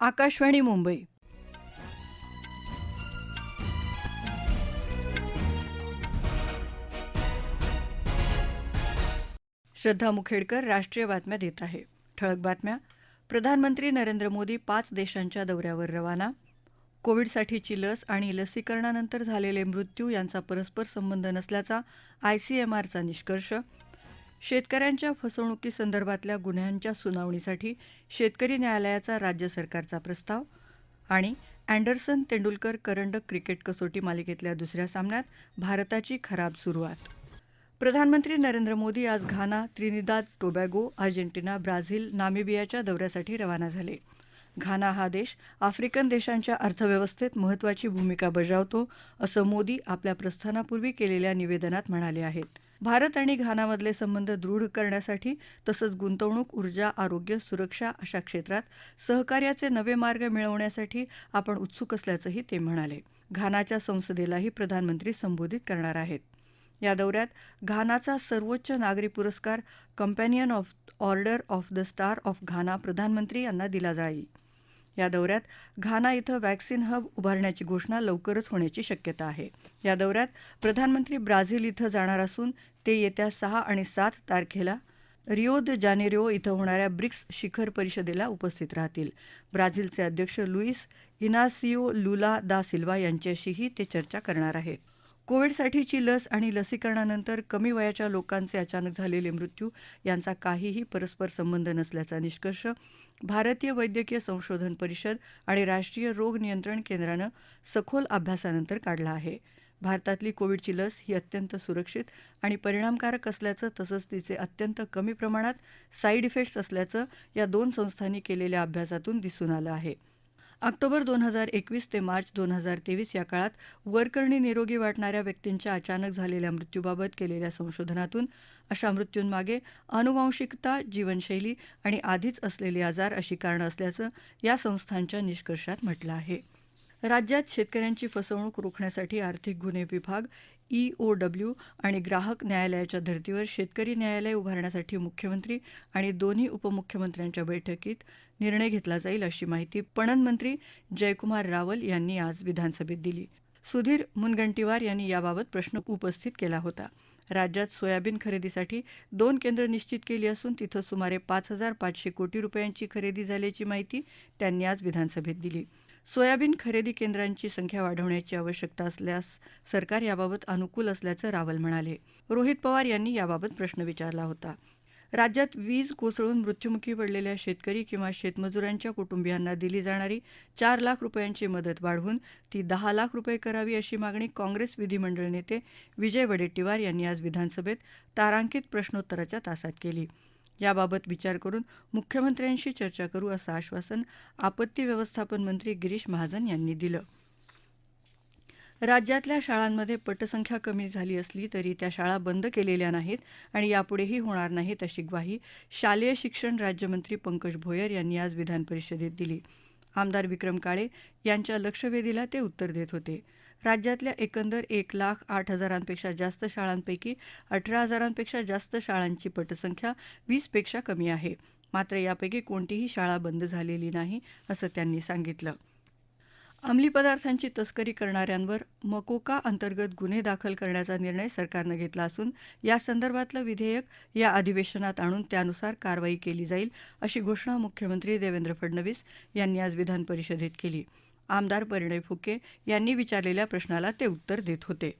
आकाशवाणी मुंबई. श्रद्धा मुखेडकर राष्ट्रीय बातम्या देत आहे. ठळक बातम्या. प्रधानमंत्री नरेंद्र मोदी पाच देशांच्या दौऱ्यावर रवाना. कोविडसाठीची लस आणि लसीकरणानंतर झालेले मृत्यू यांचा परस्पर संबंध नसल्याचा आयसीएमआरचा निष्कर्ष. शेतकऱ्यांच्या फसवणुकीसंदर्भातल्या गुन्ह्यांच्या सुनावणीसाठी शेतकरी न्यायालयाचा राज्य सरकारचा प्रस्ताव आणि अँडरसन तेंडुलकर करंडक क्रिकेट कसोटी मालिकेतल्या दुसऱ्या सामन्यात भारताची खराब सुरुवात. प्रधानमंत्री नरेंद्र मोदी आज Ghana Trinidad Tobago Argentina Brazil नामिबियाच्या दौऱ्यासाठी रवाना झाले. घाना हा देश आफ्रिकन देशांच्या अर्थव्यवस्थेत महत्वाची भूमिका बजावतो असं मोदी आपल्या प्रस्थानापूर्वी केलेल्या निवेदनात म्हणाले आहेत. भारत आणि घानामधले संबंध दृढ करण्यासाठी तसंच गुंतवणूक ऊर्जा आरोग्य सुरक्षा अशा क्षेत्रात सहकार्याचे नवे मार्ग मिळवण्यासाठी आपण उत्सुक असल्याचंही ते म्हणाले. घानाच्या संसदेलाही प्रधानमंत्री संबोधित करणार आहेत. या दौऱ्यात घानाचा सर्वोच्च नागरी पुरस्कार companion of order of the star of Ghana प्रधानमंत्री यांना दिला जाईल. या दौऱ्यात घाना इथं वॅक्सिन हब उभारण्याची घोषणा लवकरच होण्याची शक्यता आहे. या दौऱ्यात प्रधानमंत्री ब्राझील इथं जाणार असून ते येत्या सहा आणि सात तारखेला रिओ द जानेरिओ इथं होणाऱ्या ब्रिक्स शिखर परिषदेला उपस्थित राहतील. ब्राझीलचे अध्यक्ष लुईस इनासिओ लुला दा सिल्वा यांच्याशीही ते चर्चा करणार आहेत. कोविडसाठीची लस आणि लसीकरणानंतर कमी वयाच्या लोकांचे अचानक झालेले मृत्यू यांचा काहीही परस्पर संबंध नसल्याचा निष्कर्ष भारतीय वैद्यकीय संशोधन परिषद आणि राष्ट्रीय रोग नियंत्रण केंद्रानं सखोल अभ्यासानंतर काढला आहे. भारतातली कोविडची लस ही अत्यंत सुरक्षित आणि परिणामकारक असल्याचं तसंच तिचे अत्यंत कमी प्रमाणात साईड इफेक्ट्स असल्याचं या दोन संस्थांनी केलेल्या अभ्यासातून दिसून आलं आहे. ऑक्टोबर दोन हजार एकवीस ते मार्च दोन हजार तेवीस या काळात वरकरणी निरोगी वाटणाऱ्या व्यक्तींच्या अचानक झालेल्या मृत्यूबाबत केलेल्या संशोधनातून अशा मृत्यूंमागे अनुवांशिकता जीवनशैली आणि आधीच असलेले आजार अशी कारणं असल्याचं या संस्थांच्या निष्कर्षात म्हटलं आहे. राज्यात शेतकऱ्यांची फसवणूक रोखण्यासाठी आर्थिक गुन्हे विभाग ईओडब्ल्यू आणि ग्राहक न्यायालयाच्या धर्तीवर शेतकरी न्यायालय उभारण्यासाठी मुख्यमंत्री आणि दोन्ही उपमुख्यमंत्र्यांच्या बैठकीत निर्णय घेतला जाईल अशी माहिती पणन मंत्री जयकुमार रावल यांनी आज विधानसभेत दिली. सुधीर मुनगंटीवार यांनी याबाबत प्रश्न उपस्थित केला होता. राज्यात सोयाबीन खरेदीसाठी दोन केंद्र निश्चित केली असून तिथं सुमारे पाच हजार पाचशे कोटी रुपयांची खरेदी झाल्याची माहिती त्यांनी आज विधानसभेत दिली. सोयाबीन खरेदी केंद्रांची संख्या वाढवण्याची आवश्यकता असल्यास सरकार याबाबत अनुकूल असल्याचं रावल म्हणाले. रोहित पवार यांनी याबाबत प्रश्न विचारला होता. राज्यात वीज कोसळून मृत्युमुखी पडलेल्या शेतकरी किंवा शेतमजुरांच्या कुटुंबियांना दिली जाणारी चार लाख रुपयांची मदत वाढवून ती दहा लाख रुपये करावी अशी मागणी काँग्रेस विधिमंडळ नेते विजय वडेट्टीवार यांनी आज विधानसभेत तारांकित प्रश्नोत्तराच्या तासात केली. याबाबत विचार करून मुख्यमंत्र्यांशी चर्चा करू असं आश्वासन आपत्ती व्यवस्थापन मंत्री गिरीश महाजन यांनी दिलं. राज्यातल्या शाळांमध्ये पटसंख्या कमी झाली असली तरी त्या शाळा बंद केलेल्या नाहीत आणि यापुढेही होणार नाहीत अशी ग्वाही शालेय शिक्षण राज्यमंत्री पंकज भोयर यांनी आज विधानपरिषदेत दिली. आमदार विक्रम काळे यांच्या लक्षवेधीला ते उत्तर देत होते. राज्यातल्या एकंदर एक लाख आठ हजारांपेक्षा जास्त शाळांपैकी अठरा हजारांपेक्षा जास्त शाळांची पटसंख्या वीसपेक्षा कमी आहे. मात्र यापैकी कोणतीही शाळा बंद झालेली नाही असं त्यांनी सांगितलं. अंमली पदार्थांची तस्करी करणाऱ्यांवर मकोका अंतर्गत गुन्हे दाखल करण्याचा निर्णय सरकारनं घेतला असून या संदर्भातलं विधेयक या अधिवेशनात आणून त्यानुसार कारवाई केली जाईल अशी घोषणा मुख्यमंत्री देवेंद्र फडणवीस यांनी आज विधानपरिषदेत केली. आमदार परिणय फुके यांनी विचारलेल्या प्रश्नाला ते उत्तर देत होते.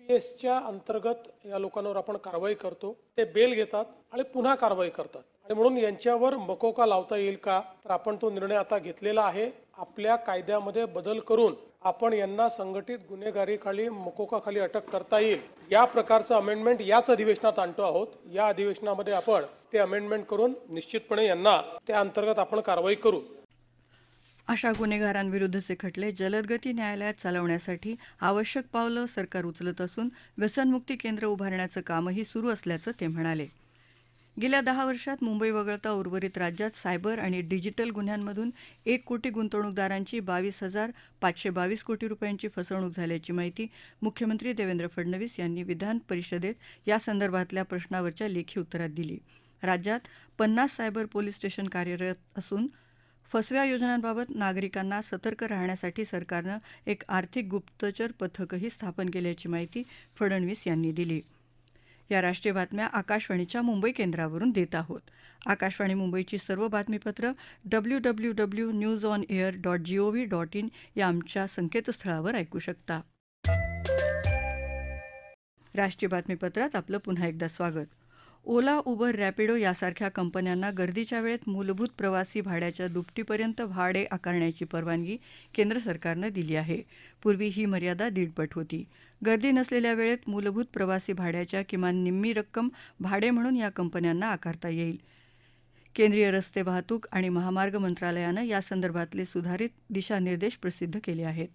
एसच्या अंतर्गत या लोकांवर आपण कारवाई करतो ते बेल घेतात आणि पुन्हा कारवाई करतात. आणि म्हणून यांच्यावर मकोका लावता येईल का? तर आपण तो निर्णय आता घेतलेला आहे. आपल्या कायद्यामध्ये बदल करून आपण यांना संघटित गुन्हेगारीखाली मकोकाखाली अटक करता येईल. या प्रकारचं अमेंडमेंट याच अधिवेशनात आणतो आहोत. या अधिवेशनामध्ये आपण ते अमेंडमेंट करून निश्चितपणे यांना त्या अंतर्गत आपण कारवाई करू. अशा गुन्हेगारांविरुद्धचे खटले जलदगती न्यायालयात चालवण्यासाठी आवश्यक पावलं सरकार उचलत असून व्यसनमुक्ती केंद्र उभारण्याचं कामही सुरू असल्याचं ते म्हणाले. गेल्या दहा वर्षात मुंबई वगळता उर्वरित राज्यात सायबर आणि डिजिटल गुन्ह्यांमधून एक कोटी गुंतवणूकदारांची बावीस हजार पाचशे बावीस कोटी रुपयांची फसवणूक झाल्याची माहिती मुख्यमंत्री देवेंद्र फडणवीस यांनी विधान परिषदेत या संदर्भातल्या प्रश्नावरच्या लेखी उत्तरात दिली. राज्यात पन्नास सायबर पोलीस स्टेशन कार्यरत असून फसव्या योजनांबाबत नागरिकांना सतर्क राहण्यासाठी सरकारनं एक आर्थिक गुप्तचर पथकही स्थापन केल्याची माहिती फडणवीस यांनी दिली. या राष्ट्रीय बातम्या आकाशवाणीच्या मुंबई केंद्रावरून देत आहोत. आकाशवाणी मुंबईची सर्व बातमीपत्र W W W news on air dot G O V dot in या आमच्या संकेतस्थळावर ऐकू शकता. राष्ट्रीय बातमीपत्रात आपलं पुन्हा एकदा स्वागत. ओला उबर रॅपिडो यासारख्या कंपन्यांना गर्दीच्या वेळेत मूलभूत प्रवासी भाड्याच्या दुपटीपर्यंत भाडे आकारण्याची परवानगी केंद्र सरकारनं दिली आहे. पूर्वी ही मर्यादा दीडपट होती. गर्दी नसलेल्या वेळेत मूलभूत प्रवासी भाड्याच्या किमान निम्मी रक्कम भाडे म्हणून या कंपन्यांना आकारता येईल. केंद्रीय रस्ते वाहतूक आणि महामार्ग मंत्रालयानं यासंदर्भातले सुधारित दिशानिर्देश प्रसिद्ध केले आहेत.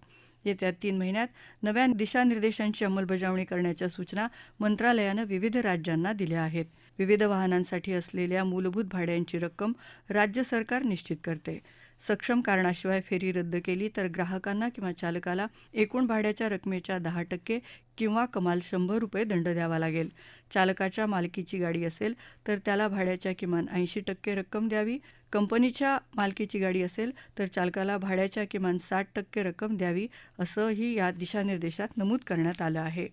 येत्या तीन महिन्यात नव्या दिशानिर्देशांची अंमलबजावणी करण्याच्या सूचना मंत्रालयानं विविध राज्यांना दिल्या आहेत. विविध वाहनांसाठी असलेल्या मूलभूत भाड्यांची रक्कम राज्य सरकार निश्चित करते. सक्षम कारणाशिवाय फेरी रद्द केली तर ग्राहकांना किंवा चालकाला एकूण भाड्याच्या रकमेच्या दहा टक्के किंवा कमाल शंभर रुपये दंड द्यावा लागेल. चालकाच्या मालकीची गाडी असेल तर त्याला भाड्याच्या किमान ऐंशी टक्के रक्कम द्यावी. कंपनीच्या मालकीची गाडी असेल तर चालकाला भाड्याच्या किमान साठ टक्के रक्कम द्यावी असंही या दिशानिर्देशात नमूद करण्यात आलं आहे.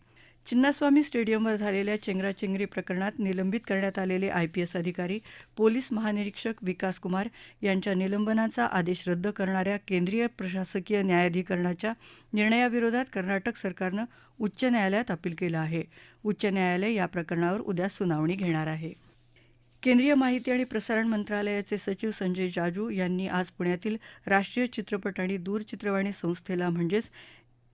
चिन्नास्वामी स्टेडियमवर झालेल्या चेंगराचेंगरी प्रकरणात निलंबित करण्यात आलेले आयपीएस अधिकारी पोलीस महानिरीक्षक विकास कुमार यांच्या निलंबनाचा आदेश रद्द करणाऱ्या केंद्रीय प्रशासकीय न्यायाधिकरणाच्या निर्णयाविरोधात कर्नाटक सरकारनं उच्च न्यायालयात अपील केलं आहे. उच्च न्यायालय या प्रकरणावर उद्या सुनावणी घेणार आहे. केंद्रीय माहिती आणि प्रसारण मंत्रालयाचे सचिव संजय जाजू यांनी आज पुण्यातील राष्ट्रीय चित्रपट आणि दूरचित्रवाणी संस्थेला म्हणजेच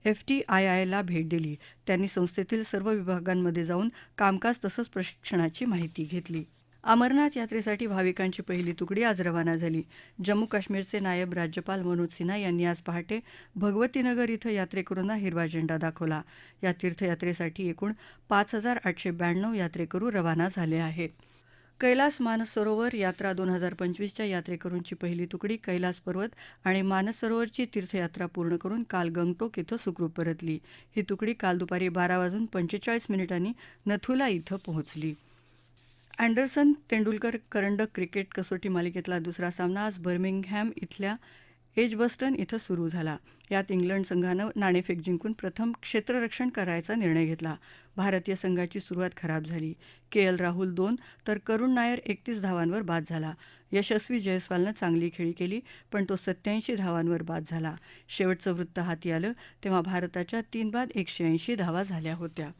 एफ टी आय आयला भेट दिली. त्यांनी संस्थेतील सर्व विभागांमध्ये जाऊन कामकाज तसंच प्रशिक्षणाची माहिती घेतली. अमरनाथ यात्रेसाठी भाविकांची पहिली तुकडी आज रवाना झाली. जम्मू काश्मीरचे नायब राज्यपाल मनोज सिन्हा यांनी आज पहाटे भगवतीनगर इथं यात्रेकरूंना हिरवा झेंडा दाखवला. या तीर्थयात्रेसाठी एकूण पाच हजार आठशे ब्याण्णव यात्रेकरू रवाना झाले आहेत. कैलास मानसरोवर यात्रा दोन हजार पंचवीसच्या यात्रेकरूंची पहिली तुकडी कैलास पर्वत आणि मानसरोवरची तीर्थयात्रा पूर्ण करून काल गंगटोक इथं सुखरूप परतली. ही तुकडी काल दुपारी बारा वाजून पंचेचाळीस मिनिटांनी नथुला इथं पोहोचली. अँडरसन तेंडुलकर करंडक क्रिकेट कसोटी मालिकेतला दुसरा सामना आज बर्मिंगहॅम इथल्या एजबस्टन इथं सुरू झाला. यात इंग्लंड संघानं नाणेफेक जिंकून प्रथम क्षेत्ररक्षण करायचा निर्णय घेतला. भारतीय संघाची सुरुवात खराब झाली. के एल राहुल दोन तर करुण नायर एकतीस धावांवर बाद झाला. यशस्वी जयस्वालनं चांगली खेळी केली पण तो सत्याऐंशी धावांवर बाद झाला. शेवटचं वृत्त हाती आलं तेव्हा भारताच्या तीन बाद एकशे ऐंशी धावा झाल्या होत्या.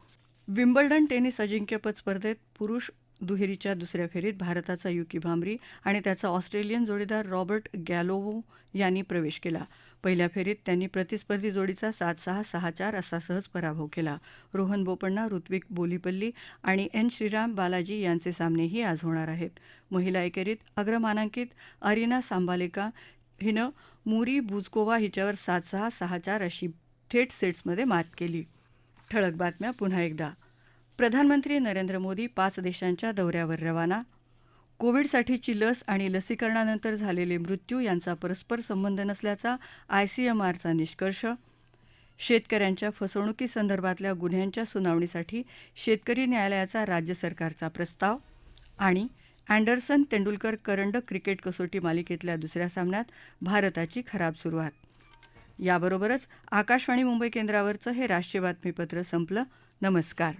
विम्बल्डन टेनिस अजिंक्यपद स्पर्धेत पुरुष दुहेरीच्या दुसऱ्या फेरीत भारताचा युकी भांबरी आणि त्याचा ऑस्ट्रेलियन जोडीदार रॉबर्ट गॅलोवो यांनी प्रवेश केला. पहिल्या फेरीत त्यांनी प्रतिस्पर्धी जोडीचा सात सहा सहा चार असा सहज पराभव केला. रोहन बोपण्णा ऋत्विक बोलीपल्ली आणि एन. श्रीराम बालाजी यांचे सामनेही आज होणार आहेत. महिला एकेरीत अग्रमानांकित अरिना सांबालेका हिनं मुरी बुजकोवा हिच्यावर सात सहा सहा चार अशी थेट सेट्समध्ये मात केली. ठळक बातम्या पुन्हा एकदा. प्रधानमंत्री नरेंद्र मोदी पाच देशांच्या दौऱ्यावर रवाना. कोविडसाठीची लस आणि लसीकरणानंतर झालेले मृत्यू यांचा परस्पर संबंध नसल्याचा आयसीएमआरचा निष्कर्ष. शेतकऱ्यांच्या फसवणुकीसंदर्भातल्या गुन्ह्यांच्या सुनावणीसाठी शेतकरी न्यायालयाचा राज्य सरकारचा प्रस्ताव आणि अँडरसन तेंडुलकर करंडक क्रिकेट कसोटी मालिकेतल्या दुसऱ्या सामन्यात भारताची खराब सुरुवात. याबरोबरच आकाशवाणी मुंबई केंद्रावरचं हे राष्ट्रीय बातमीपत्र संपलं. नमस्कार.